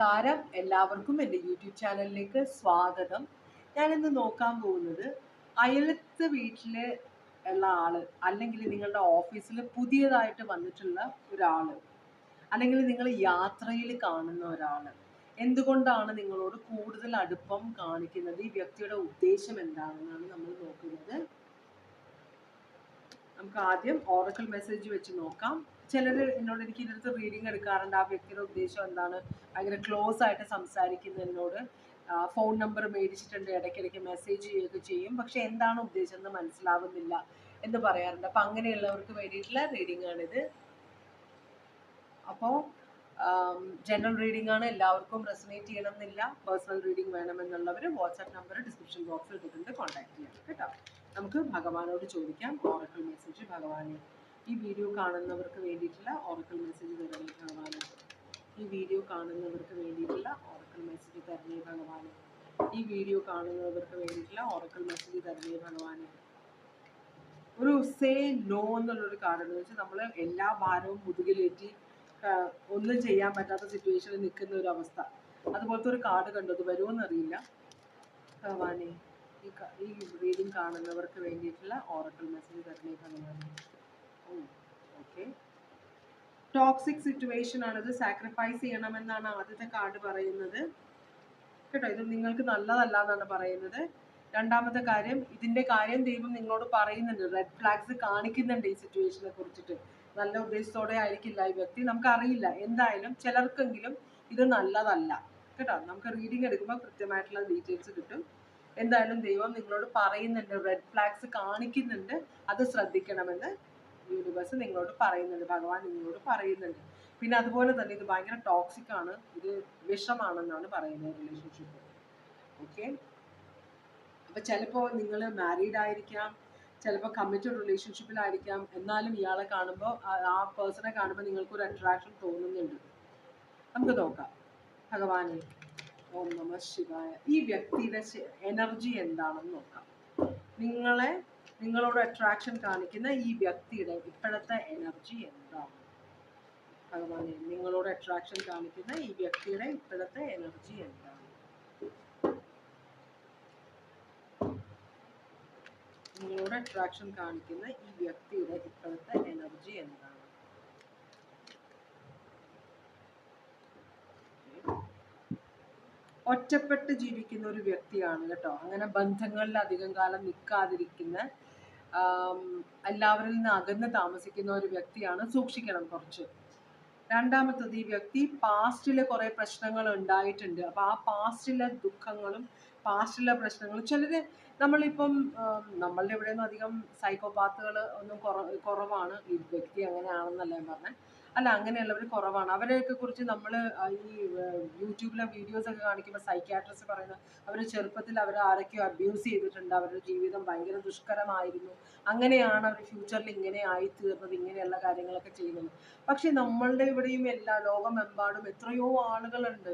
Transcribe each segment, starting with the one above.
നമസ്കാരം. എല്ലാവർക്കും എന്റെ യൂട്യൂബ് ചാനലിലേക്ക് സ്വാഗതം. ഞാനിന്ന് നോക്കാൻ പോകുന്നത് അയലത്ത് വീട്ടിൽ ഉള്ള ആൾ അല്ലെങ്കിൽ നിങ്ങളുടെ ഓഫീസിൽ പുതിയതായിട്ട് വന്നിട്ടുള്ള ഒരാൾ അല്ലെങ്കിൽ നിങ്ങൾ യാത്രയിൽ കാണുന്ന ഒരാൾ എന്തുകൊണ്ടാണ് നിങ്ങളോട് കൂടുതൽ അടുപ്പം കാണിക്കുന്നത്? ഈ വ്യക്തിയുടെ ഉദ്ദേശം എന്താണെന്നാണ് നമ്മൾ നോക്കുന്നത്. നമുക്ക് ആദ്യം ഓറക്കൽ മെസ്സേജ് വെച്ച് നോക്കാം. ചിലർ എന്നോട് എനിക്ക് ഇതിനടുത്ത് റീഡിങ് എടുക്കാറുണ്ട്. ആ വ്യക്തിയുടെ ഉദ്ദേശം എന്താണ്? ഭയങ്കര ക്ലോസ് ആയിട്ട് സംസാരിക്കുന്നതിനോട് ഫോൺ നമ്പർ മേടിച്ചിട്ടുണ്ട് ഇടയ്ക്കിടയ്ക്ക് മെസ്സേജ് ചെയ്യുകയൊക്കെ ചെയ്യും. പക്ഷെ എന്താണ് ഉദ്ദേശം എന്ന് മനസ്സിലാവുന്നില്ല എന്ന് പറയാറുണ്ട്. അപ്പം അങ്ങനെയുള്ളവർക്ക് വേണ്ടിയിട്ടുള്ള റീഡിംഗ് ആണിത്. അപ്പോൾ ജനറൽ റീഡിംഗ് ആണ്. എല്ലാവർക്കും റെസനേറ്റ് ചെയ്യണം എന്നില്ല പേഴ്സണൽ റീഡിംഗ് വേണമെന്നുള്ളവർ വാട്സാപ്പ് നമ്പർ ഡിസ്ക്രിപ്ഷൻ ബോക്സിൽ ഇട്ടിട്ടുണ്ട്. കോൺടാക്ട് ചെയ്യാം. കേട്ടോ? നമുക്ക് ഭഗവാനോട് ചോദിക്കാം. ഓറക്കൽ മെസ്സേജ് ഭഗവാനെ ഈ വീഡിയോ കാണുന്നവർക്ക് വേണ്ടിയിട്ടുള്ള ഓറക്കൽ മെസ്സേജ് തരണേ ഭഗവാനെ. ഈ വീഡിയോ കാണുന്നവർക്ക് വേണ്ടിയിട്ടുള്ള ഓറക്കൽ മെസ്സേജ് തരണേ ഭഗവാനെ. ഈ വീഡിയോ കാണുന്നവർക്ക് വേണ്ടിയിട്ടുള്ള ഓറക്കൽ മെസ്സേജ് തരണേ ഭഗവാനെ. ഒരു സേ നോ എന്നുള്ളൊരു കാരണം എന്ന് വെച്ചാൽ നമ്മൾ എല്ലാ ഭാരവും മുതുകിലേറ്റി ഒന്നും ചെയ്യാൻ പറ്റാത്ത സിറ്റുവേഷനിൽ നിൽക്കുന്ന ഒരു അവസ്ഥ. അതുപോലത്തെ ഒരു കാർഡ് കണ്ടു? അത് വരുമെന്നറിയില്ല ഭഗവാനെ ഈ ഈ റീഡിംഗ് കാണുന്നവർക്ക് വേണ്ടിയിട്ടുള്ള ഓറക്കൽ മെസ്സേജ് തരണേ ഭഗവാനെ. ഓക്കെ ടോക്സിക് സിറ്റുവേഷൻ ആണിത് സാക്രിഫൈസ് ചെയ്യണമെന്നാണ് ആദ്യത്തെ കാർഡ് പറയുന്നത്. കേട്ടോ? ഇത് നിങ്ങൾക്ക് നല്ലതല്ല എന്നാണ് പറയുന്നത്. രണ്ടാമത്തെ കാര്യം ഇതിന്റെ കാര്യം ദൈവം നിങ്ങളോട് പറയുന്നുണ്ട്. റെഡ് ഫ്ലാഗ്സ് കാണിക്കുന്നുണ്ട് ഈ സിറ്റുവേഷനെ കുറിച്ചിട്ട്. നല്ല ഉദ്ദേശത്തോടെ ആയിരിക്കില്ല ഈ വ്യക്തി. നമുക്കറിയില്ല. എന്തായാലും ചിലർക്കെങ്കിലും ഇത് നല്ലതല്ല. കേട്ടോ? നമുക്ക് റീഡിംഗ് എടുക്കുമ്പോൾ കൃത്യമായിട്ടുള്ള ഡീറ്റെയിൽസ് കിട്ടും. എന്തായാലും ദൈവം നിങ്ങളോട് പറയുന്നുണ്ട്. റെഡ് ഫ്ലാഗ്സ് കാണിക്കുന്നുണ്ട്. അത് ശ്രദ്ധിക്കണമെന്ന്. യൂണിവേഴ്സ് നിങ്ങളോട് പറയുന്നുണ്ട് ഭഗവാൻ നിങ്ങളോട് പറയുന്നുണ്ട്. പിന്നെ അതുപോലെ തന്നെ ഇത് ഭയങ്കര ടോക്സിക് ആണ് ഇത് വിഷമാണെന്നാണ് പറയുന്നത് റിലേഷൻഷിപ്പ് ഓക്കെ അപ്പൊ ചിലപ്പോൾ നിങ്ങൾ മാരീഡ് ആയിരിക്കാം ചിലപ്പോൾ കമ്മിറ്റഡ് റിലേഷൻഷിപ്പിലായിരിക്കാം എന്നാലും ഇയാളെ കാണുമ്പോൾ ആ പേഴ്സണെ കാണുമ്പോൾ നിങ്ങൾക്ക് ഒരു അട്രാക്ഷൻ തോന്നുന്നുണ്ട്. നമുക്ക് നോക്കാം. ഭഗവാനെ ഓം നമ ശിവായ. ഈ വ്യക്തിയുടെ എനർജി എന്താണെന്ന് നോക്കാം. നിങ്ങളെ നിങ്ങളോട് അട്രാക്ഷൻ കാണിക്കുന്ന ഈ വ്യക്തിയുടെ ഇപ്പോഴത്തെ എനർജി എന്താണ് ഭഗവാനെ നിങ്ങളോട് അട്രാക്ഷൻ കാണിക്കുന്ന ഈ വ്യക്തിയുടെ ഇപ്പോഴത്തെ എനർജി എന്താണ് നിങ്ങളോട് അട്രാക്ഷൻ കാണിക്കുന്ന ഈ വ്യക്തിയുടെ ഇപ്പോഴത്തെ എനർജി എന്താണ്? ഒറ്റപ്പെട്ട് ജീവിക്കുന്ന ഒരു വ്യക്തിയാണ് കേട്ടോ. അങ്ങനെ ബന്ധങ്ങളിൽ അധികം കാലം നിൽക്കാതിരിക്കുന്ന എല്ലാവരിൽ നിന്ന് അകന്ന് താമസിക്കുന്ന ഒരു വ്യക്തിയാണ് സൂക്ഷിക്കണം കുറച്ച്. രണ്ടാമത്തത് ഈ വ്യക്തി പാസ്റ്റിലെ കുറെ പ്രശ്നങ്ങൾ ഉണ്ടായിട്ടുണ്ട്. അപ്പൊ ആ പാസ്റ്റിലെ ദുഃഖങ്ങളും പാസ്റ്റിലെ പ്രശ്നങ്ങളും ചിലര് നമ്മളിപ്പം നമ്മളുടെ ഇവിടെയൊന്നും അധികം സൈക്കോപാത്തുകൾ ഒന്നും കുറ- കുറവാണ്. ഈ വ്യക്തി അങ്ങനെയാണെന്നല്ല ഞാൻ പറഞ്ഞത് അല്ല അങ്ങനെയുള്ളവർ കുറവാണ്. അവരെയൊക്കെ കുറിച്ച് നമ്മൾ ഈ യൂട്യൂബിലെ വീഡിയോസ് ഒക്കെ കാണിക്കുമ്പോൾ സൈക്യാട്രിസ്റ്റ് പറയുന്നത് അവർ ചെറുപ്പത്തിൽ അവർ ആരൊക്കെയോ അബ്യൂസ് ചെയ്തിട്ടുണ്ട്. അവരുടെ ജീവിതം ഭയങ്കര ദുഷ്കരമായിരുന്നു. അങ്ങനെയാണ് അവർ ഫ്യൂച്ചറിൽ ഇങ്ങനെ ആയി തീർന്നത് ഇങ്ങനെയുള്ള കാര്യങ്ങളൊക്കെ ചെയ്യുന്നത്. പക്ഷേ നമ്മളുടെ ഇവിടെയും എല്ലാ ലോകമെമ്പാടും എത്രയോ ആളുകളുണ്ട്.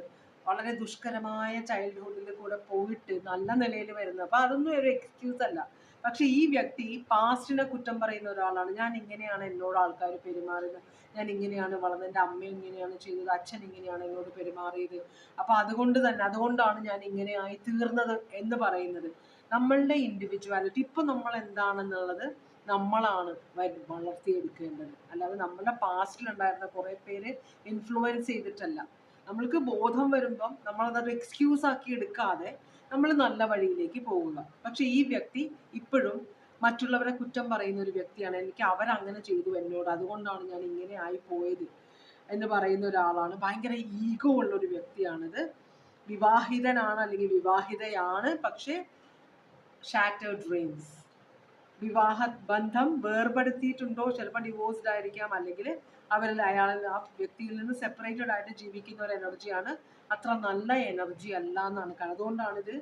വളരെ ദുഷ്കരമായ ചൈൽഡ്ഹുഡിൽ കൂടെ പോയിട്ട് നല്ല നിലയിൽ വരുന്നത്. അപ്പൊ അതൊന്നും ഒരു എക്സ്ക്യൂസ് അല്ല. പക്ഷെ ഈ വ്യക്തി പാസ്റ്റിനെ കുറ്റം പറയുന്ന ഒരാളാണ്. ഞാൻ ഇങ്ങനെയാണ് എന്നോട് ആൾക്കാർ പെരുമാറിയത്. ഞാൻ ഇങ്ങനെയാണ് വളർന്നത്. എന്റെ അമ്മ ഇങ്ങനെയാണ് ചെയ്തത്. അച്ഛൻ ഇങ്ങനെയാണ് എന്നോട് പെരുമാറിയത്. അപ്പൊ അതുകൊണ്ട് തന്നെ അതുകൊണ്ടാണ് ഞാൻ ഇങ്ങനെ ആയി തീർന്നത് എന്ന് പറയുന്നത്. നമ്മളുടെ ഇൻഡിവിജ്വാലിറ്റി ഇപ്പൊ നമ്മൾ എന്താണെന്നുള്ളത് നമ്മളാണ് വളർത്തിയെടുക്കേണ്ടത്. അല്ലാതെ നമ്മളുടെ പാസ്റ്റിൽ ഉണ്ടായിരുന്ന കുറെ പേര് ഇൻഫ്ലുവൻസ് ചെയ്തിട്ടല്ല. നമ്മൾക്ക് ബോധം വരുമ്പം നമ്മളതൊരു എക്സ്ക്യൂസ് ആക്കി എടുക്കാതെ നമ്മൾ നല്ല വഴിയിലേക്ക് പോവുക പക്ഷെ ഈ വ്യക്തി ഇപ്പോഴും മറ്റുള്ളവരെ കുറ്റം പറയുന്ന ഒരു വ്യക്തിയാണ്. എനിക്ക് അവരങ്ങനെ ചെയ്തു എന്നോട്. അതുകൊണ്ടാണ് ഞാൻ ഇങ്ങനെ ആയി പോയത് എന്ന് പറയുന്ന ഒരാളാണ്. ഭയങ്കര ഈഗോ ഉള്ള ഒരു വ്യക്തിയാണിത്. വിവാഹിതനാണ് അല്ലെങ്കിൽ വിവാഹിതയാണ്. പക്ഷേ ഷാറ്റേഡ് ഡ്രീംസ് വിവാഹ ബന്ധം വേർപെടുത്തിയിട്ടുണ്ടോ? ചിലപ്പോൾ ഡിവോഴ്സ്ഡ് ആയിരിക്കാം. അല്ലെങ്കിൽ അവരിൽ അയാളിൽ ആ വ്യക്തിയിൽ നിന്ന് സെപ്പറേറ്റഡ് ആയിട്ട് ജീവിക്കുന്ന ഒരു എനർജിയാണ് അത്ര നല്ല എനർജി അല്ല എന്നാണ് കാണുന്നത് അതുകൊണ്ടാണ് ഇത്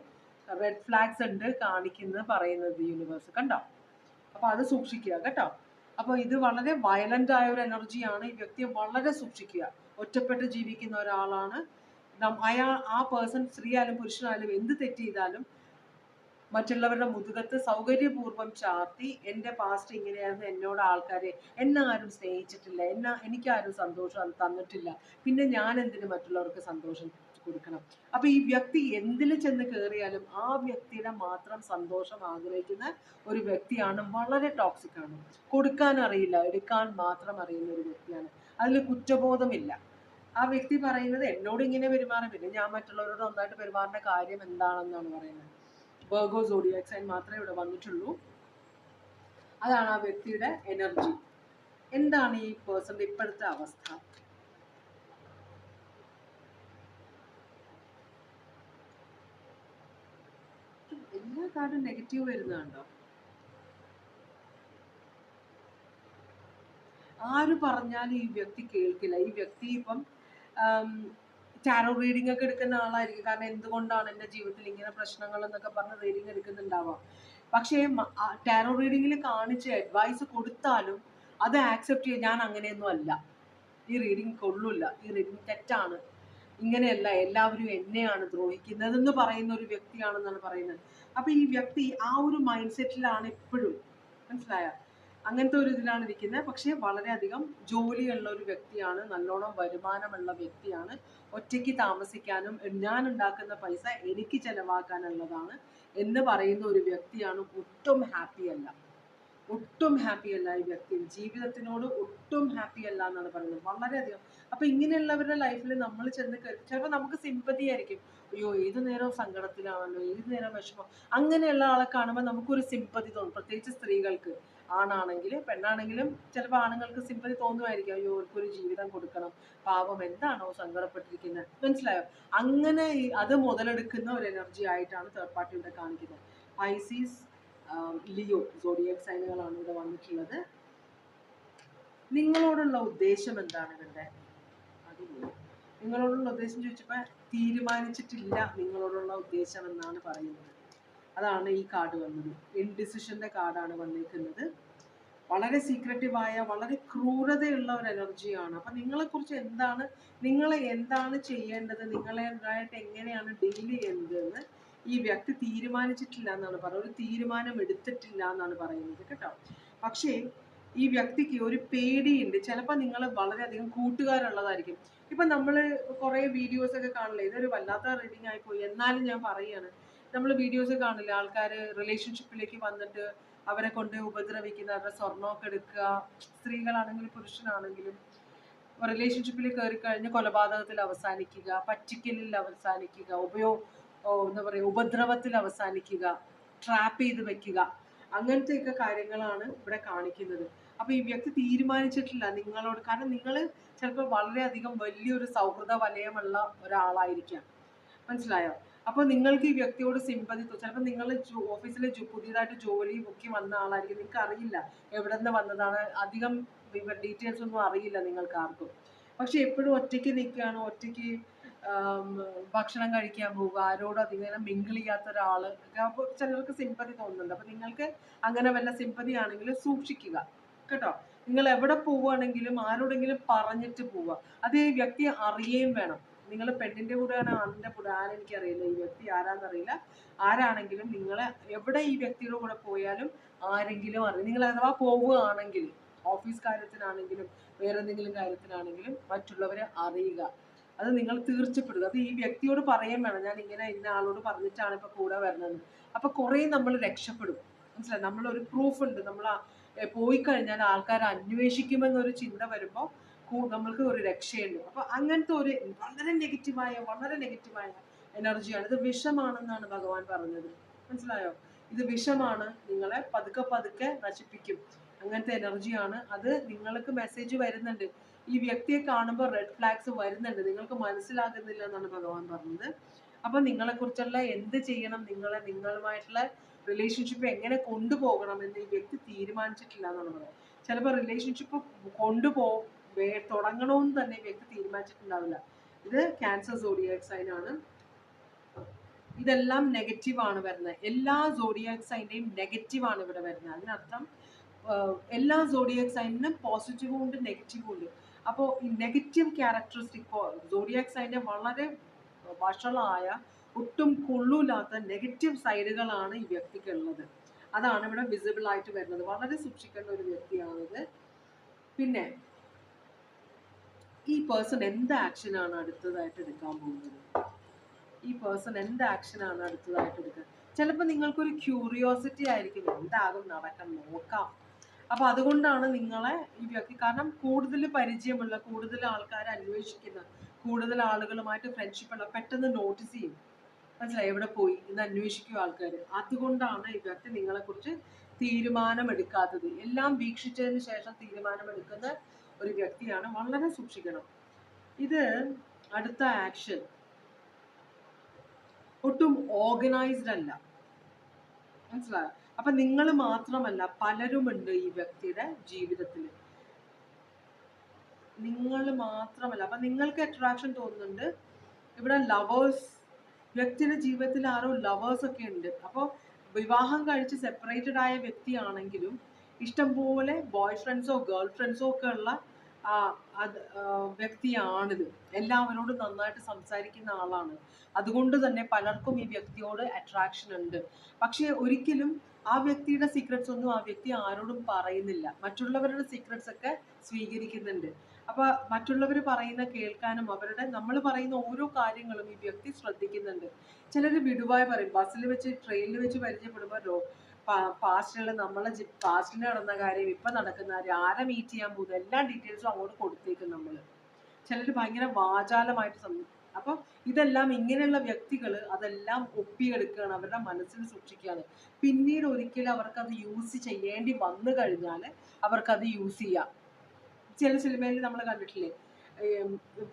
റെഡ് ഫ്ലാഗ്സ് ഉണ്ട് കാണിക്കുന്നത് പറയുന്നത് യൂണിവേഴ്സ് കണ്ടോ? അപ്പോൾ അത് സൂക്ഷിക്കുക കേട്ടോ. അപ്പോൾ ഇത് വളരെ വയലന്റ് ആയ ഒരു എനർജിയാണ് ഈ വ്യക്തിയെ വളരെ സൂക്ഷിക്കുക. ഒറ്റപ്പെട്ട് ജീവിക്കുന്ന ഒരാളാണ്. അയാൾ ആ പേഴ്സൺ സ്ത്രീ ആയാലും പുരുഷനായാലും എന്ത് തെറ്റ് ചെയ്താലും മറ്റുള്ളവരുടെ മുതുകത്ത് സൗകര്യപൂർവം ചാർത്തി എന്റെ പാസ്റ്റ് ഇങ്ങനെയായിരുന്നു എന്നോട് ആൾക്കാരെ എന്നെ ആരും സ്നേഹിച്ചിട്ടില്ല എന്നെ എനിക്കാരും സന്തോഷം തന്നിട്ടില്ല. പിന്നെ ഞാൻ എന്തിന് മറ്റുള്ളവർക്ക് സന്തോഷം കൊടുക്കണം? അപ്പൊ ഈ വ്യക്തി എന്തിൽ ചെന്ന് കയറിയാലും ആ വ്യക്തിയുടെ മാത്രം സന്തോഷം ആഗ്രഹിക്കുന്ന ഒരു വ്യക്തിയാണ് വളരെ ടോക്സിക് ആണ്. കൊടുക്കാൻ അറിയില്ല എടുക്കാൻ മാത്രം അറിയുന്ന ഒരു വ്യക്തിയാണ്. അതിൽ കുറ്റബോധമില്ല. ആ വ്യക്തി പറയുന്നത് എന്നോട് ഇങ്ങനെ പെരുമാറും പിന്നെ ഞാൻ മറ്റുള്ളവരോട് നന്നായിട്ട് പെരുമാറുന്ന കാര്യം എന്താണെന്നാണ് പറയുന്നത്. ബർഗോ സോഡിയാക് സൈൻ മാത്രമേ ഇവിടെ വന്നിട്ടുള്ളൂ. അതാണ് ആ വ്യക്തിയുടെ എനർജി എന്താണ് ഈ പേഴ്സന്റെ ഇപ്പോഴത്തെ അവസ്ഥ? എല്ലാ കാർഡും നെഗറ്റീവ് വരുന്നുണ്ടോ ആര് പറഞ്ഞാലും ഈ വ്യക്തി കേൾക്കില്ല. ഈ വ്യക്തി ഇപ്പം ടാരോ റീഡിംഗ് ഒക്കെ എടുക്കുന്ന ആളായിരിക്കും. കാരണം എന്തുകൊണ്ടാണ് എന്റെ ജീവിതത്തിൽ ഇങ്ങനെ പ്രശ്നങ്ങൾ എന്നൊക്കെ പറഞ്ഞ് റീഡിംഗ് എടുക്കുന്നുണ്ടാവാം പക്ഷേ ടാരോ റീഡിങ്ങിൽ കാണിച്ച അഡ്വൈസ് കൊടുത്താലും അത് ആക്സെപ്റ്റ് ചെയ്യാൻ ഞാൻ അങ്ങനെയൊന്നും അല്ല. ഈ റീഡിംഗ് കൊള്ളില്ല. ഈ റീഡിംഗ് തെറ്റാണ്. ഇങ്ങനെയല്ല എല്ലാവരും എന്നെയാണ് ദ്രോഹിക്കുന്നതെന്ന് പറയുന്ന ഒരു വ്യക്തിയാണെന്നാണ് പറയുന്നത്. അപ്പൊ ഈ വ്യക്തി ആ ഒരു മൈൻഡ് സെറ്റിലാണ് എപ്പോഴും മനസ്സിലായ? അങ്ങനത്തെ ഒരു ഇതിലാണ് ഇരിക്കുന്നത്. പക്ഷേ വളരെയധികം ജോലിയുള്ള ഒരു വ്യക്തിയാണ് നല്ലോണം വരുമാനമുള്ള വ്യക്തിയാണ്. ഒറ്റയ്ക്ക് താമസിക്കാനും ഞാൻ ഉണ്ടാക്കുന്ന പൈസ എനിക്ക് ചെലവാക്കാനുള്ളതാണ് എന്ന് പറയുന്ന ഒരു വ്യക്തിയാണ് ഒട്ടും ഹാപ്പി അല്ല. ഒട്ടും ഹാപ്പി അല്ല ഈ വ്യക്തി. ജീവിതത്തിനോട് ഒട്ടും ഹാപ്പി അല്ല എന്നാണ് പറയുന്നത്. വളരെയധികം. അപ്പൊ ഇങ്ങനെയുള്ളവരുടെ ലൈഫിൽ നമ്മൾ ചെന്ന് ചിലപ്പോൾ നമുക്ക് സിമ്പതി ആയിരിക്കും. അയ്യോ ഏത് നേരം സങ്കടത്തിലാണല്ലോ ഏത് നേരം വിഷമം. അങ്ങനെയുള്ള ആളെ കാണുമ്പോൾ നമുക്കൊരു സിമ്പതി തോന്നും. പ്രത്യേകിച്ച് സ്ത്രീകൾക്ക്. ആണാണെങ്കിലും പെണ്ണാണെങ്കിലും ചിലപ്പോൾ ആണുങ്ങൾക്ക് സിമ്പതി തോന്നുമായിരിക്കും. അയ്യോ ഒരു ജീവിതം കൊടുക്കണം. പാവം എന്താണോ സങ്കടപ്പെട്ടിരിക്കുന്നത് മനസ്സിലായോ? അങ്ങനെ അത് മുതലെടുക്കുന്ന ഒരു എനർജി ആയിട്ടാണ് തേർഡ് പാർട്ടി ഇവിടെ കാണിക്കുന്നത്. പൈസീസ് ലിയോ സോഡിയക് സൈനുകളാണ് ഇവിടെ വന്നിട്ടുള്ളത്. നിങ്ങളോടുള്ള ഉദ്ദേശം എന്താണ് ഇവരുടെ? നിങ്ങളോടുള്ള ഉദ്ദേശം ചോദിച്ചപ്പോൾ തീരുമാനിച്ചിട്ടില്ല നിങ്ങളോടുള്ള ഉദ്ദേശം എന്നാണ് പറയുന്നത്. അതാണ് ഈ കാർഡ് വന്നത്. ഇൻഡിസിഷന്റെ കാർഡാണ് വന്നിരിക്കുന്നത്. വളരെ സീക്രട്ടീവായ വളരെ ക്രൂരതയുള്ള ഒരു എനർജിയാണ് അപ്പൊ നിങ്ങളെ കുറിച്ച് എന്താണ് നിങ്ങൾ എന്താണ് ചെയ്യേണ്ടത് നിങ്ങളെതായിട്ട് എങ്ങനെയാണ് ഡീൽ ചെയ്യുന്നത് ഈ വ്യക്തി തീരുമാനിച്ചിട്ടില്ല എന്നാണ് പറയുന്നത്. ഒരു തീരുമാനം എടുത്തിട്ടില്ല എന്നാണ് പറയുന്നത് കേട്ടോ. പക്ഷേ ഈ വ്യക്തിക്ക് ഒരു പേടിയുണ്ട്. ചിലപ്പോൾ നിങ്ങൾ വളരെയധികം കൂട്ടുകാരുള്ളതായിരിക്കും. ഇപ്പൊ നമ്മൾ കുറേ വീഡിയോസ് ഒക്കെ കാണില്ലേ ഇതൊരു വല്ലാത്ത റീഡിങ് ആയിപ്പോയി എന്നാലും ഞാൻ പറയുകയാണ് നമ്മൾ വീഡിയോസ് കാണില്ല? ആൾക്കാർ റിലേഷൻഷിപ്പിലേക്ക് വന്നിട്ട് അവരെ കൊണ്ട് ഉപദ്രവിക്കുന്ന അവരുടെ സ്വർണമൊക്കെ എടുക്കുക. സ്ത്രീകളാണെങ്കിലും പുരുഷനാണെങ്കിലും റിലേഷൻഷിപ്പിൽ കയറി കഴിഞ്ഞ് കൊലപാതകത്തിൽ അവസാനിക്കുക പറ്റിക്കലിൽ അവസാനിക്കുക ഉപയോഗ എന്താ പറയുക ഉപദ്രവത്തിൽ അവസാനിക്കുക ട്രാപ്പ് ചെയ്ത് വെക്കുക. അങ്ങനത്തെയൊക്കെ കാര്യങ്ങളാണ് ഇവിടെ കാണിക്കുന്നത്. അപ്പൊ ഈ വ്യക്തി തീരുമാനിച്ചിട്ടില്ല നിങ്ങളോട്. കാരണം നിങ്ങൾ ചിലപ്പോൾ വളരെയധികം വലിയൊരു സൗഹൃദ വലയമുള്ള ഒരാളായിരിക്കാം. മനസ്സിലായോ? അപ്പൊ നിങ്ങൾക്ക് ഈ വ്യക്തിയോട് സിമ്പതി ചിലപ്പോൾ നിങ്ങൾ ഓഫീസിൽ പുതിയതായിട്ട് ജോലി മുക്കി വന്ന ആളായിരിക്കും. നിങ്ങൾക്ക് അറിയില്ല എവിടെ നിന്ന് വന്നതാണ്. അധികം ഡീറ്റെയിൽസ് ഒന്നും അറിയില്ല നിങ്ങൾക്ക് ആർക്കും. പക്ഷെ എപ്പോഴും ഒറ്റയ്ക്ക് നിൽക്കുകയാണ്. ഒറ്റയ്ക്ക് ഭക്ഷണം കഴിക്കാൻ പോവുക. ആരോടും അധികം മിങ്കിൾ ചെയ്യാത്ത ഒരാൾ. അപ്പോൾ ചിലർക്ക് സിമ്പതി തോന്നുന്നുണ്ട്. അപ്പൊ നിങ്ങൾക്ക് അങ്ങനെ വല്ല സിമ്പതി ആണെങ്കിൽ സൂക്ഷിക്കുക. കേട്ടോ? നിങ്ങൾ എവിടെ പോവുകയാണെങ്കിലും ആരോടെങ്കിലും പറഞ്ഞിട്ട് പോവുക. അത് ഈ വ്യക്തിയെ അറിയുകയും വേണം. നിങ്ങൾ പെണ്ണിന്റെ കൂടെയാണ് ആണിന്റെ കൂടെ? ആരെനിക്കറിയില്ല. ഈ വ്യക്തി ആരാന്നറിയില്ല. ആരാണെങ്കിലും നിങ്ങൾ എവിടെ ഈ വ്യക്തിയുടെ കൂടെ പോയാലും ആരെങ്കിലും അറിയും നിങ്ങൾ അഥവാ പോവുകയാണെങ്കിൽ ഓഫീസ് കാര്യത്തിനാണെങ്കിലും വേറെ എന്തെങ്കിലും കാര്യത്തിനാണെങ്കിലും മറ്റുള്ളവരെ അറിയുക. അത് നിങ്ങൾ തീർച്ചപ്പെടുക അത് ഈ വ്യക്തിയോട് പറയാൻ വേണം. ഞാൻ ഇങ്ങനെ ഇന്ന ആളോട് പറഞ്ഞിട്ടാണ് ഇപ്പൊ കൂടെ വരുന്നത്. അപ്പൊ കുറേ നമ്മൾ രക്ഷപ്പെടും. മനസ്സിലായി? നമ്മളൊരു പ്രൂഫ് ഉണ്ട്. നമ്മൾ പോയി കഴിഞ്ഞാൽ ആൾക്കാർ അന്വേഷിക്കുമെന്നൊരു ചിന്ത വരുമ്പോൾ നമ്മൾക്ക് ഒരു രക്ഷയുണ്ട്. അപ്പൊ അങ്ങനത്തെ ഒരു വളരെ നെഗറ്റീവായ വളരെ നെഗറ്റീവായ എനർജിയാണ്. ഇത് വിഷമാണെന്നാണ് ഭഗവാൻ പറഞ്ഞത്. മനസ്സിലായോ? ഇത് വിഷമാണ്. നിങ്ങളെ പതുക്കെ പതുക്കെ നശിപ്പിക്കും. അങ്ങനത്തെ എനർജിയാണ്. അത് നിങ്ങൾക്ക് മെസ്സേജ് വരുന്നുണ്ട്. ഈ വ്യക്തിയെ കാണുമ്പോൾ റെഡ് ഫ്ലാഗ്സ് വരുന്നുണ്ട്. നിങ്ങൾക്ക് മനസ്സിലാകുന്നില്ല എന്നാണ് ഭഗവാൻ പറഞ്ഞത്. അപ്പൊ നിങ്ങളെ കുറിച്ചുള്ള എന്ത് ചെയ്യണം? നിങ്ങളെ നിങ്ങളുമായിട്ടുള്ള റിലേഷൻഷിപ്പ് എങ്ങനെ കൊണ്ടുപോകണം എന്ന് ഈ വ്യക്തി തീരുമാനിച്ചിട്ടില്ല എന്നാണ് പറയുന്നത്. ചിലപ്പോൾ റിലേഷൻഷിപ്പ് കൊണ്ടുപോ തുടങ്ങണമെന്ന് തന്നെ വ്യക്തി തീരുമാനിച്ചിട്ടുണ്ടാവില്ല. ഇത് ക്യാൻസർ സോഡിയാക് ആണ്. ഇതെല്ലാം നെഗറ്റീവ് ആണ് വരുന്നത്. എല്ലാ സോഡിയാക് നെഗറ്റീവ് ആണ് ഇവിടെ വരുന്നത്. അതിനർത്ഥം എല്ലാ സോഡിയാക് സൈനിനും പോസിറ്റീവും ഉണ്ട് നെഗറ്റീവും ഉണ്ട്. അപ്പോൾ ഈ നെഗറ്റീവ് ക്യാരക്ടറിസ്റ്റിക് സോഡിയാക് വളരെ വഷളായ ഒട്ടും കൊള്ളൂലാത്ത നെഗറ്റീവ് സൈഡുകളാണ് ഈ വ്യക്തിക്കുള്ളത് അതാണ് ഇവിടെ വിസിബിൾ ആയിട്ട് വരുന്നത്. വളരെ സൂക്ഷിക്കേണ്ട ഒരു വ്യക്തിയാണിത്. പിന്നെ ഈ പേഴ്സൺ എന്ത് ആക്ഷനാണ് അടുത്തതായിട്ട് എടുക്കാൻ പോകുന്നത്? ഈ പേഴ്സൺ എന്ത് ആക്ഷനാണ് അടുത്തതായിട്ട് എടുക്കുക ചിലപ്പോൾ നിങ്ങൾക്കൊരു ക്യൂരിയോസിറ്റി ആയിരിക്കും എന്താകും നടക്കാൻ നോക്കാം. അപ്പോൾ അതുകൊണ്ടാണ് നിങ്ങളെ ഈ വ്യക്തി കാരണം കൂടുതൽ പരിചയമുള്ള കൂടുതൽ ആൾക്കാരെ അന്വേഷിക്കുന്ന കൂടുതൽ ആളുകളുമായിട്ട് ഫ്രണ്ട്ഷിപ്പ് ഉള്ള പെട്ടെന്ന് നോട്ടീസ് ചെയ്യും. മനസ്സിലായി? എവിടെ പോയി? എന്ന് അന്വേഷിക്കും ആൾക്കാർ അതുകൊണ്ടാണ് ഈ വ്യക്തി നിങ്ങളെക്കുറിച്ച് തീരുമാനമെടുക്കാത്തത്. എല്ലാം വീക്ഷിച്ചതിന് ശേഷം തീരുമാനമെടുക്കുന്ന ഒരു വ്യക്തിയാണ് വളരെ സൂക്ഷിക്കണം. ഇത് അടുത്ത ആക്ഷൻ ഒട്ടും ഓർഗനൈസ്ഡ് അല്ല. മനസ്സിലായോ? അപ്പൊ നിങ്ങൾ മാത്രമല്ല പലരുമുണ്ട് ഈ വ്യക്തിയുടെ ജീവിതത്തിൽ നിങ്ങൾ മാത്രമല്ല. അപ്പൊ നിങ്ങൾക്ക് അട്രാക്ഷൻ തോന്നുന്നുണ്ട്. ഇവിടെ ലവേഴ്സ് വ്യക്തിയുടെ ജീവിതത്തിൽ ആരോ ലവേഴ്സ് ഒക്കെ ഉണ്ട്. അപ്പോൾ വിവാഹം കഴിച്ച് സെപ്പറേറ്റഡ് ആയ വ്യക്തിയാണെങ്കിലും ഇഷ്ടംപോലെ ബോയ് ഫ്രണ്ട്സോ ഗേൾ ഫ്രണ്ട്സോ ഒക്കെ ഉള്ള അത് വ്യക്തിയാണിത്. എല്ലാവരോടും നന്നായിട്ട് സംസാരിക്കുന്ന ആളാണ്. അതുകൊണ്ട് തന്നെ പലർക്കും ഈ വ്യക്തിയോട് അട്രാക്ഷൻ ഉണ്ട്. പക്ഷേ ഒരിക്കലും ആ വ്യക്തിയുടെ സീക്രട്സ് ഒന്നും ആ വ്യക്തി ആരോടും പറയുന്നില്ല. മറ്റുള്ളവരുടെ സീക്രട്സ് ഒക്കെ സ്വീകരിക്കുന്നുണ്ട്. അപ്പൊ മറ്റുള്ളവർ പറയുന്ന കേൾക്കാനും അവരുടെ നമ്മൾ പറയുന്ന ഓരോ കാര്യങ്ങളും ഈ വ്യക്തി ശ്രദ്ധിക്കുന്നുണ്ട്. ചിലർ വിടുവായി പറയും. ബസ്സിൽ വെച്ച് ട്രെയിനിൽ വെച്ച് പരിചയപ്പെടുമ്പോൾ പാസ്റ്റിൽ നമ്മളെ പാസ്റ്റിൽ നടന്ന കാര്യം ഇപ്പൊ നടക്കുന്ന കാര്യം ആരെ മീറ്റ് ചെയ്യാൻ പോകുന്നത് എല്ലാ ഡീറ്റെയിൽസും അങ്ങോട്ട് കൊടുത്തേക്കും നമ്മൾ ചിലർ ഭയങ്കര വാചാലമായിട്ട് സം അപ്പൊ ഇതെല്ലാം ഇങ്ങനെയുള്ള വ്യക്തികൾ അതെല്ലാം ഒപ്പിയെടുക്കുകയാണ് അവരുടെ മനസ്സിൽ സൂക്ഷിക്കുകയാണ്. പിന്നീട് ഒരിക്കലും അവർക്കത് യൂസ് ചെയ്യേണ്ടി വന്നു കഴിഞ്ഞാൽ അവർക്കത് യൂസ് ചെയ്യാം. ചില സിനിമയിൽ നമ്മൾ കണ്ടിട്ടില്ലേ?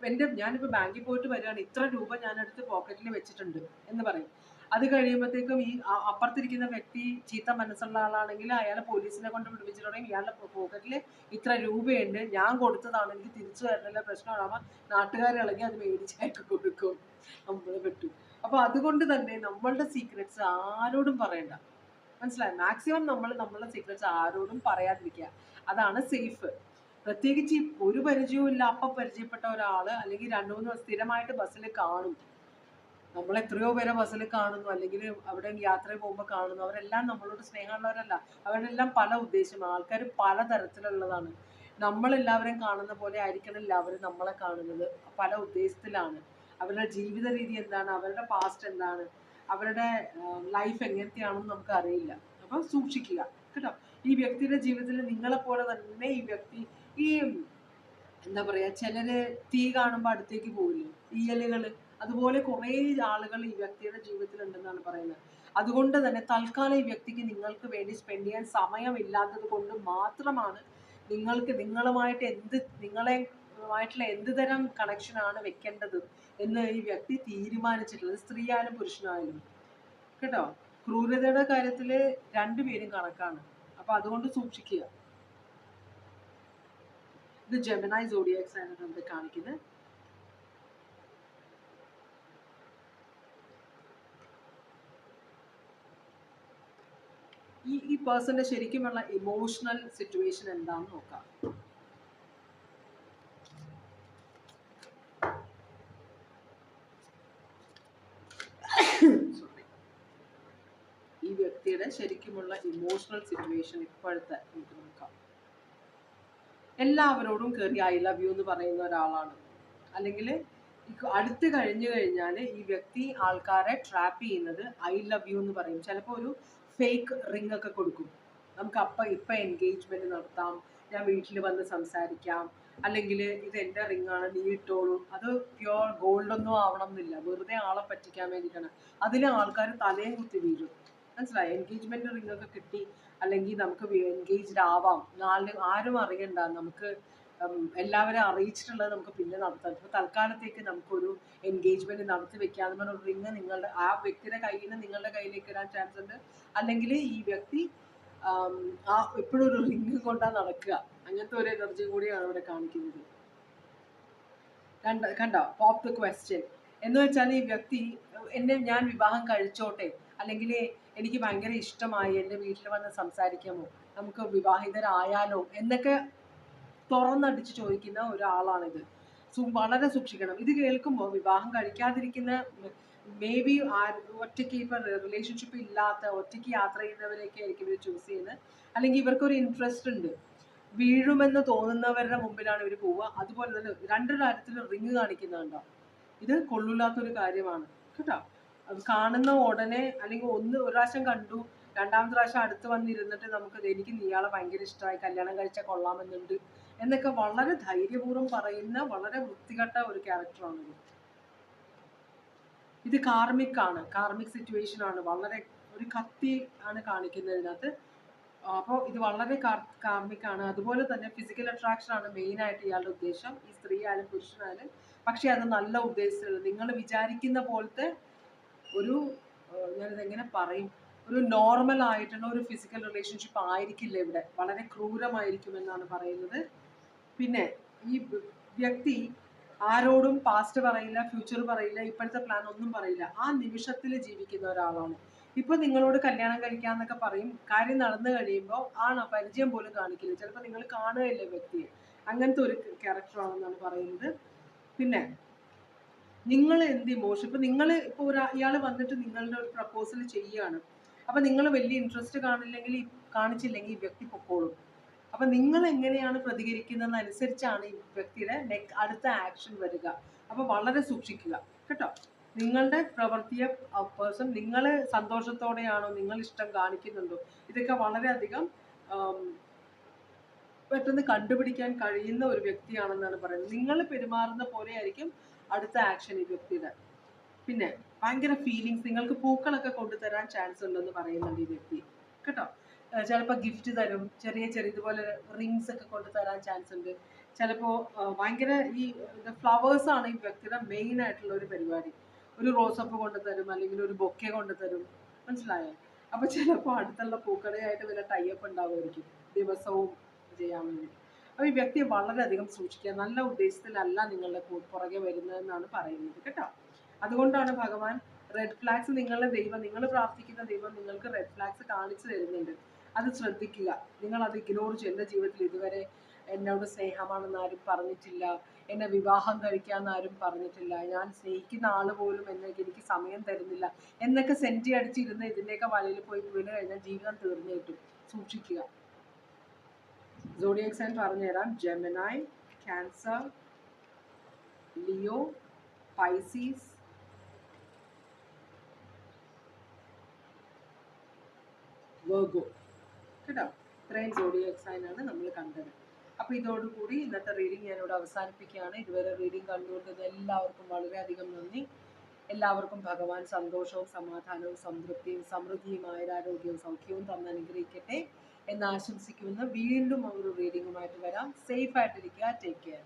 എന്റെ ഞാനിപ്പോൾ ബാങ്കിൽ പോയിട്ട് വരികയാണ്. ഇത്ര രൂപ ഞാൻ എടുത്ത് പോക്കറ്റിൽ വെച്ചിട്ടുണ്ട് എന്ന് പറയും. അത് കഴിയുമ്പോഴത്തേക്കും ഈ അപ്പുറത്തിരിക്കുന്ന വ്യക്തി ചീത്ത മനസ്സുള്ള ആളാണെങ്കിൽ അയാളെ പോലീസിനെ കൊണ്ട് പിടിപ്പിച്ചിട്ടുണ്ടെങ്കിൽ ഇയാളുടെ പോക്കറ്റിൽ ഇത്ര രൂപയുണ്ട് ഞാൻ കൊടുത്തതാണ് എനിക്ക് തിരിച്ചു തരണില്ല പ്രശ്നമാണ്. നാട്ടുകാരെ ഇളകി അത് മേടിച്ചായിട്ട് കൊടുക്കും. നമ്മൾ പറ്റൂ അപ്പോൾ അതുകൊണ്ട് തന്നെ നമ്മളുടെ സീക്രറ്റ്സ് ആരോടും പറയണ്ട. മനസ്സിലായി? മാക്സിമം നമ്മൾ നമ്മളുടെ സീക്രറ്റ്സ് ആരോടും പറയാതിരിക്കുക. അതാണ് സേഫ് പ്രത്യേകിച്ച് ഒരു പരിചയവും ഇല്ല അപ്പം പരിചയപ്പെട്ട ഒരാൾ അല്ലെങ്കിൽ രണ്ടു മൂന്ന് സ്ഥിരമായിട്ട് ബസ്സിൽ കാണും. നമ്മൾ എത്രയോ പേരെ ബസ്സിൽ കാണുന്നു. അല്ലെങ്കിൽ അവിടെ യാത്ര പോകുമ്പോൾ കാണുന്നു. അവരെല്ലാം നമ്മളോട് സ്നേഹമുള്ളവരല്ല. അവരെല്ലാം പല ഉദ്ദേശം. ആൾക്കാർ പല തരത്തിലുള്ളതാണ്. നമ്മളെല്ലാവരും കാണുന്ന പോലെ ആയിരിക്കണില്ല അവർ നമ്മളെ കാണുന്നത്. പല ഉദ്ദേശത്തിലാണ്. അവരുടെ ജീവിത രീതി എന്താണ്? അവരുടെ പാസ്റ്റ് എന്താണ്? അവരുടെ ലൈഫ് എങ്ങനത്തെയാണെന്ന് നമുക്ക് അറിയില്ല. അപ്പം സൂക്ഷിക്കുക. കേട്ടോ? ഈ വ്യക്തിയുടെ ജീവിതത്തിൽ നിങ്ങളെ പോലെ തന്നെ ഈ വ്യക്തി ഈ എന്താ പറയാ ചിലര് തീ കാണുമ്പോൾ അടുത്തേക്ക് പോകില്ലേ ഈയലുകൾ അതുപോലെ കുറേ ആളുകൾ ഈ വ്യക്തിയുടെ ജീവിതത്തിൽ ഉണ്ടെന്നാണ് പറയുന്നത്. അതുകൊണ്ട് തന്നെ തൽക്കാലം ഈ വ്യക്തിക്ക് നിങ്ങൾക്ക് വേണ്ടി സ്പെൻഡ് ചെയ്യാൻ സമയമില്ലാത്തത് കൊണ്ട് മാത്രമാണ് നിങ്ങൾക്ക് നിങ്ങളുമായിട്ട് എന്ത് നിങ്ങളെ ആയിട്ടുള്ള എന്ത് തരം കണക്ഷനാണ് വെക്കേണ്ടത് എന്ന് ഈ വ്യക്തി തീരുമാനിച്ചിട്ടുള്ളത്. സ്ത്രീയായാലും പുരുഷനായാലും. കേട്ടോ? ക്രൂരതയുടെ കാര്യത്തിൽ രണ്ടുപേരും കണക്കാണ്. അപ്പൊ അതുകൊണ്ട് സൂക്ഷിക്കുക. ഇത് ജെമിനായി സോഡിയാക്സ് ആണ് നമ്മൾ കാണിക്കുന്നത്. ഈ ഈ പേഴ്സന്റെ ശരിക്കുമുള്ള ഇമോഷണൽ സിറ്റുവേഷൻ എന്താണെന്ന് നോക്കാം. ഈ വ്യക്തിയുടെ ശരിക്കുമുള്ള ഇമോഷണൽ സിറ്റുവേഷൻ ഇപ്പോഴത്തെ നമുക്ക് നോക്കാം. എല്ലാവരോടും കയറി ഐ ലവ് യു എന്ന് പറയുന്ന ഒരാളാണ്. അല്ലെങ്കിൽ അടുത്ത് കഴിഞ്ഞു കഴിഞ്ഞാൽ ഈ വ്യക്തി ആൾക്കാരെ ട്രാപ്പ് ചെയ്യുന്നത് ഐ ലവ് യു എന്ന് പറയും. ചിലപ്പോൾ ഒരു ഫേക്ക് റിംഗ് ഒക്കെ കൊടുക്കും. നമുക്ക് അപ്പം ഇപ്പം എൻഗേജ്മെന്റ് നടത്താം ഞാൻ വീട്ടിൽ വന്ന് സംസാരിക്കാം അല്ലെങ്കിൽ ഇത് എന്റെ റിങ്ങാണ് നീ ഇട്ടോളൂ. അത് പ്യോർ ഗോൾഡ് ഒന്നും ആവണം എന്നില്ല വെറുതെ ആളെ പറ്റിക്കാൻ വേണ്ടിയിട്ടാണ്. അതിൽ ആൾക്കാർ തലയും കുത്തി വീഴും. മനസ്സിലായി? എൻഗേജ്മെന്റ് റിങ്ങൊക്കെ കിട്ടി അല്ലെങ്കിൽ നമുക്ക് എൻഗേജ്ഡ് ആവാം. നാല് ആരും അറിയണ്ട. നമുക്ക് എല്ലാവരും അറിയിച്ചിട്ടുള്ളത് നമുക്ക് പിന്നെ നടത്താം. ഇപ്പൊ തൽക്കാലത്തേക്ക് നമുക്കൊരു എൻഗേജ്മെന്റ് നടത്തി വെക്കാന്ന് പറഞ്ഞ ഒരു റിങ് നിങ്ങളുടെ ആ വ്യക്തിയുടെ കയ്യിൽ നിന്ന് നിങ്ങളുടെ കയ്യിലേക്ക് ഇടാൻ ചാൻസ് ഉണ്ട്. അല്ലെങ്കിൽ ഈ വ്യക്തി ആ എപ്പോഴും ഒരു റിങ് കൊണ്ടാ നടക്കുക. അങ്ങനത്തെ ഒരു എനർജി കൂടിയാണ് ഇവിടെ കാണിക്കുന്നത്. കണ്ട കണ്ടോ? പോപ്പ് ദ ക്വസ്റ്റ്യൻ എന്ന് വെച്ചാൽ ഈ വ്യക്തി എന്നെ ഞാൻ വിവാഹം കഴിച്ചോട്ടെ അല്ലെങ്കിൽ എനിക്ക് ഭയങ്കര ഇഷ്ടമായി എന്റെ വീട്ടിൽ വന്ന് സംസാരിക്കാമോ നമുക്ക് വിവാഹിതരായാലോ എന്നൊക്കെ തുറന്നടിച്ച് ചോദിക്കുന്ന ഒരാളാണിത്. വളരെ സൂക്ഷിക്കണം. ഇത് കേൾക്കുമ്പോൾ വിവാഹം കഴിക്കാതിരിക്കുന്ന മേ ബി ഒറ്റയ്ക്ക് ഇപ്പം റിലേഷൻഷിപ്പ് ഇല്ലാത്ത ഒറ്റയ്ക്ക് യാത്ര ചെയ്യുന്നവരെയൊക്കെ ആയിരിക്കും ഇവർ ചൂസ് ചെയ്യുന്നത്. അല്ലെങ്കിൽ ഇവർക്കൊരു ഇൻട്രസ്റ്റ് ഉണ്ട്. വീഴുമെന്ന് തോന്നുന്നവരുടെ മുമ്പിലാണ് ഇവർ പോവുക. അതുപോലെ തന്നെ രണ്ട് കാര്യത്തിൽ റിങ് കാണിക്കുന്നുണ്ടോ? ഇത് കൊള്ളില്ലാത്തൊരു കാര്യമാണ്. കേട്ടോ? കാണുന്ന ഉടനെ അല്ലെങ്കിൽ ഒന്ന് ഒരു പ്രാവശ്യം കണ്ടു. രണ്ടാമത്തെ പ്രാവശ്യം അടുത്ത് വന്നിരുന്നിട്ട് നമുക്ക് എനിക്ക് ഇയാളെ ഭയങ്കര ഇഷ്ടമായി. കല്യാണം കഴിച്ചാൽ കൊള്ളാമെന്നുണ്ട്. എന്നൊക്കെ വളരെ ധൈര്യപൂർവം പറയുന്ന വളരെ വൃത്തികെട്ട ഒരു ക്യാരക്ടറാണിത്. ഇത് കാർമിക് ആണ് കാർമിക് സിറ്റുവേഷൻ ആണ് വളരെ ഒരു കത്തി ആണ് കാണിക്കുന്നത് ഇതിനകത്ത് അപ്പോൾ ഇത് വളരെ കാർമിക് ആണ് അതുപോലെ തന്നെ ഫിസിക്കൽ അട്രാക്ഷൻ ആണ് മെയിൻ ആയിട്ട് ഇയാളുടെ ഉദ്ദേശം. ഈ സ്ത്രീ ആയാലും പുരുഷനായാലും. പക്ഷെ അത് നല്ല ഉദ്ദേശത്തിലുള്ള നിങ്ങൾ വിചാരിക്കുന്ന പോലത്തെ ഒരു ഏഹ്, ഞാനിത് എങ്ങനെ പറയും? ഒരു നോർമൽ ആയിട്ടുള്ള ഒരു ഫിസിക്കൽ റിലേഷൻഷിപ്പ് ആയിരിക്കില്ല ഇവിടെ. വളരെ ക്രൂരമായിരിക്കും എന്നാണ് പറയുന്നത്. പിന്നെ ഈ വ്യക്തി ആരോടും പാസ്റ്റ് പറയില്ല ഫ്യൂച്ചർ പറയില്ല ഇപ്പോഴത്തെ പ്ലാൻ ഒന്നും പറയില്ല. ആ നിമിഷത്തിൽ ജീവിക്കുന്ന ഒരാളാണ്. ഇപ്പൊ നിങ്ങളോട് കല്യാണം കഴിക്കാന്നൊക്കെ പറയും. കാര്യം നടന്നു കഴിയുമ്പോൾ ആണോ പരിചയം പോലും കാണിക്കില്ല. ചിലപ്പോൾ നിങ്ങൾ കാണുകയില്ല വ്യക്തിയെ. അങ്ങനത്തെ ഒരു ക്യാരക്ടറാണെന്നാണ് പറയുന്നത്. പിന്നെ നിങ്ങൾ എന്ത് ഇമോഷൻ ഇപ്പൊ നിങ്ങൾ ഇപ്പൊ ഒരാ ഇയാൾ വന്നിട്ട് നിങ്ങളുടെ ഒരു പ്രപ്പോസൽ ചെയ്യുകയാണ്. അപ്പൊ നിങ്ങൾ വലിയ ഇൻട്രസ്റ്റ് കാണില്ലെങ്കിൽ കാണിച്ചില്ലെങ്കിൽ ഈ വ്യക്തി പൊക്കോളും. അപ്പൊ നിങ്ങൾ എങ്ങനെയാണ് പ്രതികരിക്കുന്നത് അനുസരിച്ചാണ് ഈ വ്യക്തിയുടെ നെക് അടുത്ത ആക്ഷൻ വരിക. അപ്പൊ വളരെ സൂക്ഷിക്കുക. കേട്ടോ? നിങ്ങളുടെ പ്രവൃത്തിയെ പേഴ്സൺ നിങ്ങൾ സന്തോഷത്തോടെയാണോ നിങ്ങൾ ഇഷ്ടം കാണിക്കുന്നുണ്ടോ ഇതൊക്കെ വളരെയധികം പെട്ടെന്ന് കണ്ടുപിടിക്കാൻ കഴിയുന്ന ഒരു വ്യക്തിയാണെന്നാണ് പറയുന്നത്. നിങ്ങൾ പെരുമാറുന്ന പോലെ ആയിരിക്കും അടുത്ത ആക്ഷൻ ഈ വ്യക്തിയുടെ. പിന്നെ ഭയങ്കര ഫീലിങ്സ് നിങ്ങൾക്ക് പൂക്കളൊക്കെ കൊണ്ടുതരാൻ ചാൻസ് ഉണ്ടെന്ന് പറയുന്നുണ്ട് ഈ വ്യക്തി. കേട്ടോ? ചിലപ്പോൾ ഗിഫ്റ്റ് തരും. ചെറിയ ചെറിയ ഇതുപോലെ റിങ്സ് ഒക്കെ കൊണ്ട് തരാൻ ചാൻസ് ഉണ്ട്. ചിലപ്പോൾ ഭയങ്കര ഈ ഫ്ലവേഴ്സ് ആണ് ഈ വ്യക്തിയുടെ മെയിൻ ആയിട്ടുള്ള ഒരു പരിപാടി. ഒരു റോസപ്പ് കൊണ്ടുതരും അല്ലെങ്കിൽ ഒരു ബൊക്കെ കൊണ്ടുതരും മനസ്സിലായോ? അപ്പോൾ ചിലപ്പോൾ അടുത്തുള്ള പൂക്കടയായിട്ട് വല്ല ടൈപ്പ് ഉണ്ടാവുമായിരിക്കും. ദിവസവും ചെയ്യാൻ വേണ്ടി. അപ്പോൾ ഈ വ്യക്തിയെ വളരെയധികം സൂക്ഷിക്കുക. നല്ല ഉദ്ദേശത്തിലല്ല നിങ്ങളുടെ പുറകെ വരുന്നതെന്നാണ് പറയുന്നത് കേട്ടോ. അതുകൊണ്ടാണ് ഭഗവാൻ റെഡ് ഫ്ലാഗ്സ് നിങ്ങളുടെ ദൈവം നിങ്ങൾ പ്രാർത്ഥിക്കുന്ന ദൈവം നിങ്ങൾക്ക് റെഡ് ഫ്ലാഗ്സ് കാണിച്ചു തരുന്നുണ്ട്. അത് ശ്രദ്ധിക്കുക. നിങ്ങൾ അത് ഇഗ്നോർ ചെയ്യും. എന്റെ ജീവിതത്തിൽ ഇതുവരെ എന്നോട് സ്നേഹമാണെന്ന് ആരും പറഞ്ഞിട്ടില്ല. എന്നെ വിവാഹം കഴിക്കാമെന്ന് ആരും പറഞ്ഞിട്ടില്ല. ഞാൻ സ്നേഹിക്കുന്ന ആൾ പോലും എന്നെ എനിക്ക് സമയം തരുന്നില്ല. എന്നൊക്കെ സെന്റി അടിച്ചിരുന്ന് ഇതിന്റെയൊക്കെ വലയിൽ പോയി വീണ് കഴിഞ്ഞാൽ ജീവിതം തീർന്നു കിട്ടും. സൂക്ഷിക്കുക. സോഡിയക് സൈൻ പറഞ്ഞുതരാം Gemini Cancer Leo Pisces Virgo കേട്ടോ? ഇത്രയും സോഡിയക് സൈനാണ് നമ്മൾ കണ്ടത്. അപ്പോൾ ഇതോടുകൂടി ഇന്നത്തെ റീഡിംഗ് ഞാനിവിടെ അവസാനിപ്പിക്കുകയാണ്. ഇതുവരെ റീഡിംഗ് കണ്ടുകൊണ്ടത് എല്ലാവർക്കും വളരെയധികം നന്ദി. എല്ലാവർക്കും ഭഗവാൻ സന്തോഷവും സമാധാനവും സംതൃപ്തിയും സമൃദ്ധിയും ആയുരാരോഗ്യവും സൗഖ്യവും തന്ന് അനുഗ്രഹിക്കട്ടെ എന്ന് ആശംസിക്കുമെന്ന് വീണ്ടും ഒരു റീഡിങ്ങുമായിട്ട് വരാം. സേഫ് ആയിട്ടിരിക്കുക. Take care